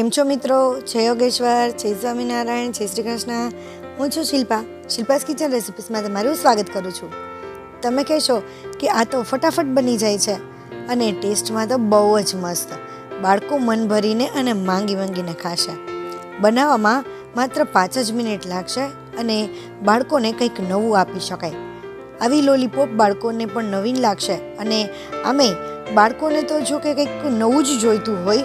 કેમ છો મિત્રો? જય યોગેશ્વર, જય સ્વામિનારાયણ, જય શ્રી કૃષ્ણ. હું છું શિલ્પા. શિલ્પાસ કિચન રેસિપીસમાં તમારું સ્વાગત કરું છું. તમે કહેશો કે આ તો ફટાફટ બની જાય છે અને ટેસ્ટમાં તો બહુ જ મસ્ત. બાળકો મન ભરીને અને માંગી માંગીને ખાશે. બનાવવામાં માત્ર પાંચ જ મિનિટ લાગશે અને બાળકોને કંઈક નવું આપી શકાય. આવી લોલીપોપ બાળકોને પણ નવીન લાગશે અને આમે બાળકોને તો જો કે કંઈક નવું જ જોઈતું હોય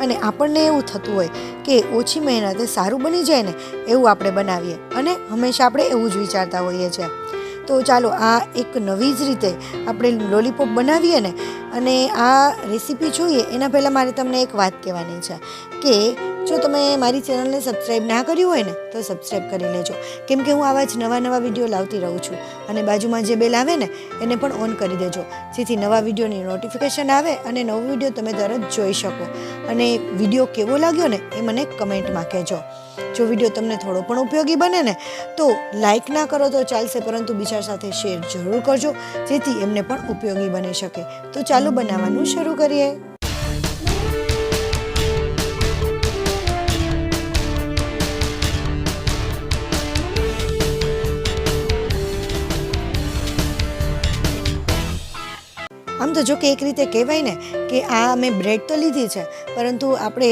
અને આપણને એવું થતું હોય કે ઓછી મહેનતે સારું બની જાય ને, એવું આપણે બનાવીએ. અને હંમેશા આપણે એવું જ વિચારતા હોઈએ છીએ. તો ચાલો આ એક નવી જ રીતે આપણે લોલીપોપ બનાવીએ ને, અને આ રેસીપી જોઈએ એના પહેલાં મારે તમને એક વાત કહેવાની છે કે જો તમે મારી ચેનલને સબસ્ક્રાઈબ ના કર્યું હોય ને, તો સબસ્ક્રાઈબ કરી લેજો. કેમ કે હું આવા જ નવા નવા વીડિયો લાવતી રહું છું અને બાજુમાં જે બેલ આવે ને, એને પણ ઓન કરી દેજો. જેથી નવા વિડીયોની નોટિફિકેશન આવે અને નવો વીડિયો તમે તરત જોઈ શકો. અને વીડિયો કેવો લાગ્યો ને, એ મને કમેન્ટમાં કહેજો. જો વીડિયો તમને થોડો પણ ઉપયોગી બને ને, તો લાઈક ના કરો તો ચાલશે, પરંતુ બીજા સાથે શેર જરૂર કરજો, જેથી એમને પણ ઉપયોગી બની શકે. તો ચાલો બનાવવાનું શરૂ કરીએ. આમ તો જો કે એક રીતે કહેવાય ને, કે આ અમે બ્રેડ તો લીધી છે, પરંતુ આપણે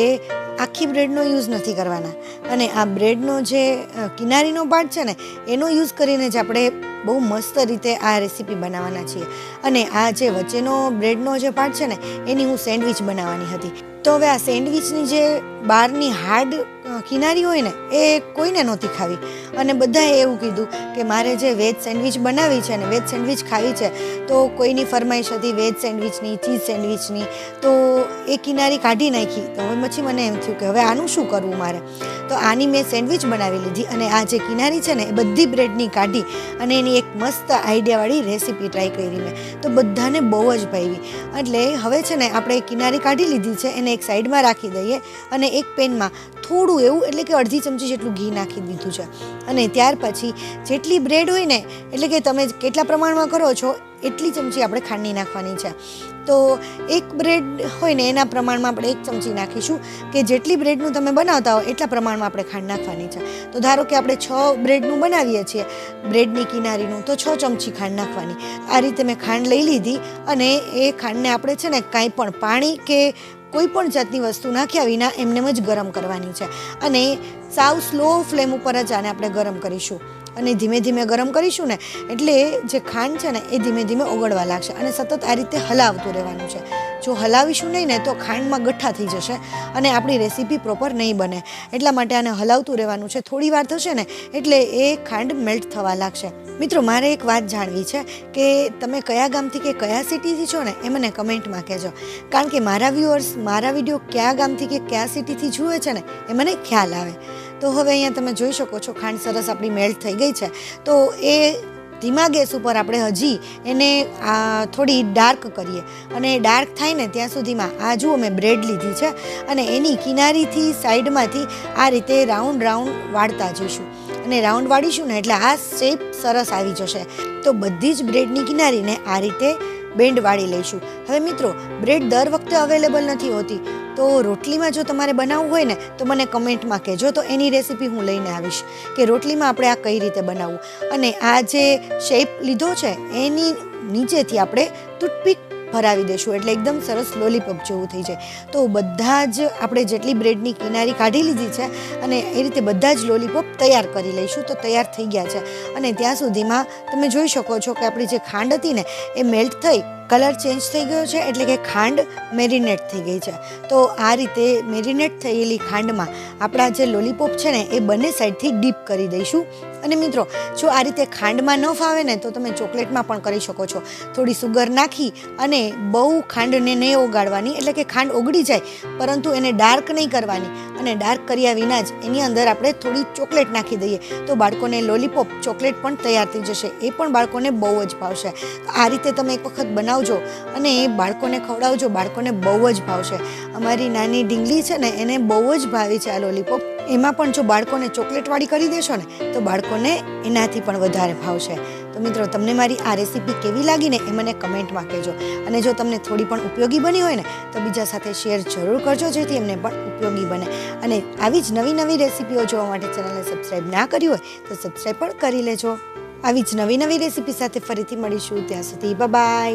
આખી બ્રેડનો યુઝ નથી કરવાના. અને આ બ્રેડનો જે કિનારીનો પાર્ટ છે ને, એનો યુઝ કરીને જ આપણે બહુ મસ્ત રીતે આ રેસીપી બનાવવાના છીએ. અને આ જે વચ્ચેનો બ્રેડનો જે પાર્ટ છે ને, એની હું સેન્ડવિચ બનાવવાની હતી. તો હવે આ સેન્ડવિચની જે બહારની હાર્ડ કિનારી હોય ને, એ કોઈને નહોતી ખાવી. અને બધાએ એવું કીધું કે મારે જે વેજ સેન્ડવિચ બનાવી છે ને, વેજ સેન્ડવિચ ખાવી છે, તો કોઈની ફરમાઈશ હતી વેજ સેન્ડવિચની, ચીઝ સેન્ડવિચની, તો એ કિનારી કાઢી નાખી. તો હવે પછી મને એમ થયું કે હવે આનું શું કરવું મારે? તો આની મેં સેન્ડવિચ બનાવી લીધી અને આ જે કિનારી છે ને, એ બધી બ્રેડની કાઢી અને એની એક મસ્ત આઈડિયાવાળી રેસીપી ટ્રાય કરી મેં. તો બધાને બહુ જ ભાવી એટલે હવે છે ને, આપણે કિનારી કાઢી લીધી છે, એને એક સાઈડમાં રાખી દઈએ અને એક પેનમાં થોડું એવું, એટલે કે અડધી ચમચી જેટલું ઘી નાખી દીધું છે. અને ત્યાર પછી જેટલી બ્રેડ હોય ને, એટલે કે તમે કેટલા પ્રમાણમાં કરો છો, એટલી ચમચી આપણે ખાંડની નાખવાની છે. તો એક બ્રેડ હોય ને, એના પ્રમાણમાં આપણે એક ચમચી નાખીશું કે જેટલી બ્રેડનું તમે બનાવતા હો, એટલા પ્રમાણમાં આપણે ખાંડ નાખવાની છે. તો ધારો કે આપણે છ બ્રેડનું બનાવીએ છીએ, બ્રેડની કિનારીનું, તો છ ચમચી ખાંડ નાખવાની. આ રીતે મેં ખાંડ લઈ લીધી અને એ ખાંડને આપણે છે ને, કાંઈ પણ પાણી કે કોઈ પણ જાતની વસ્તુ નાખ્યા વિના એમનેમ જ ગરમ કરવાની છે. અને સાવ સ્લો ફ્લેમ ઉપર જ આને આપણે ગરમ કરીશું. અને ધીમે ધીમે ગરમ કરીશું ને, એટલે જે ખાંડ છે ને, એ ધીમે ધીમે ઓગળવા લાગશે. અને સતત આ રીતે હલાવતું રહેવાનું છે. જો હલાવીશું નહીં ને તો ખાંડમાં ગઠ્ઠા થઈ જશે અને આપણી રેસીપી પ્રોપર નહીં બને. એટલા માટે આને હલાવતું રહેવાનું છે. થોડી વાર થશે ને એટલે એ ખાંડ મેલ્ટ થવા લાગશે. મિત્રો, મારે એક વાત જાણવી છે કે તમે કયા ગામથી કે કયા સિટીથી છો ને એ મને કમેન્ટમાં કહેજો. કારણ કે મારા વ્યુઅર્સ મારા વીડિયો કયા ગામથી કે કયા સિટીથી જુએ છે ને એ મને ખ્યાલ આવે. તો હવે અહીંયા તમે જોઈ શકો છો, ખાંડ સરસ આપણી મેલ્ટ થઈ ગઈ છે. તો એ ધીમા ગેસ ઉપર આપણે હજી એને થોડી ડાર્ક કરીએ. અને ડાર્ક થાય ને ત્યાં સુધીમાં, આ જુઓ મેં બ્રેડ લીધી છે, અને એની કિનારીથી સાઈડમાંથી આ રીતે રાઉન્ડ રાઉન્ડ વાળતા જઈશું. અને રાઉન્ડ વાળીશું ને એટલે આ શેપ સરસ આવી જશે. તો બધી જ બ્રેડની કિનારીને આ રીતે બેન્ડ વાળી લઈશું. હવે મિત્રો, બ્રેડ દર વખતે અવેલેબલ નથી હોતી. તો રોટલીમાં જો તમારે બનાવવું હોય ને, તો મને કમેન્ટમાં કહેજો. તો એની રેસીપી હું લઈને આવીશ કે રોટલીમાં આપણે આ કઈ રીતે બનાવવું. અને આ જે શેપ લીધો છે, એની નીચેથી આપણે ટૂથપીક ભરાવી દઈશું એટલે એકદમ સરસ લોલીપોપ જેવું થઈ જાય. તો બધા જ આપણે જેટલી બ્રેડની કિનારી કાઢી લીધી છે અને એ રીતે બધા જ લોલીપોપ તૈયાર કરી લઈશું, તો તૈયાર થઈ ગયા છે. અને ત્યાં સુધીમાં તમે જોઈ શકો છો કે આપણી જે ખાંડ હતી ને, એ મેલ્ટ થઈ કલર ચેન્જ થઈ ગયો છે એટલે કે ખાંડ મેરિનેટ થઈ ગઈ છે. તો આ રીતે મેરિનેટ થયેલી ખાંડમાં આપણા જે લોલીપોપ છે ને, એ બંને સાઈડથી ડીપ કરી દઈશું. અને મિત્રો, જો આ રીતે ખાંડમાં ન ફાવે ને, તો તમે ચોકલેટમાં પણ કરી શકો છો. થોડી સુગર નાખી અને બહુ ખાંડને નહીં ઓગાળવાની, એટલે કે ખાંડ ઓગળી જાય, પરંતુ એને ડાર્ક નહીં કરવાની. અને ડાર્ક કર્યા વિના જ એની અંદર આપણે થોડી ચોકલેટ નાખી દઈએ. તો બાળકોને લોલીપોપ ચોકલેટ પણ તૈયાર થઈ જશે, એ પણ બાળકોને બહુ જ ભાવશે. આ રીતે તમે એક વખત બનાવજો અને એ બાળકોને ખવડાવજો. બાળકોને બહુ જ ભાવશે અમારી નાની ઢીંગલી છે ને, એને બહુ જ ભાવી છે આ લોલીપોપ એમાં પણ જો બાળકોને ચોકલેટવાળી કરી દેશો ને, તો બાળકોને એનાથી પણ વધારે ભાવશે તો મિત્રો, તમને મારી આ રેસીપી કેવી લાગી ને, એ મને કમેન્ટમાં કહેજો. અને જો તમને થોડી પણ ઉપયોગી બની હોય ને, તો બીજા સાથે શેર જરૂર કરજો, જેથી એમને પણ ઉપયોગી બને. અને આવી જ નવી નવી રેસીપીઓ જોવા માટે ચેનલને સબસ્ક્રાઈબ ના કરી હોય, તો સબસ્ક્રાઈબ પણ કરી લેજો. આવી જ નવી નવી રેસીપી સાથે ફરીથી મળીશું. ત્યાં સુધી બાય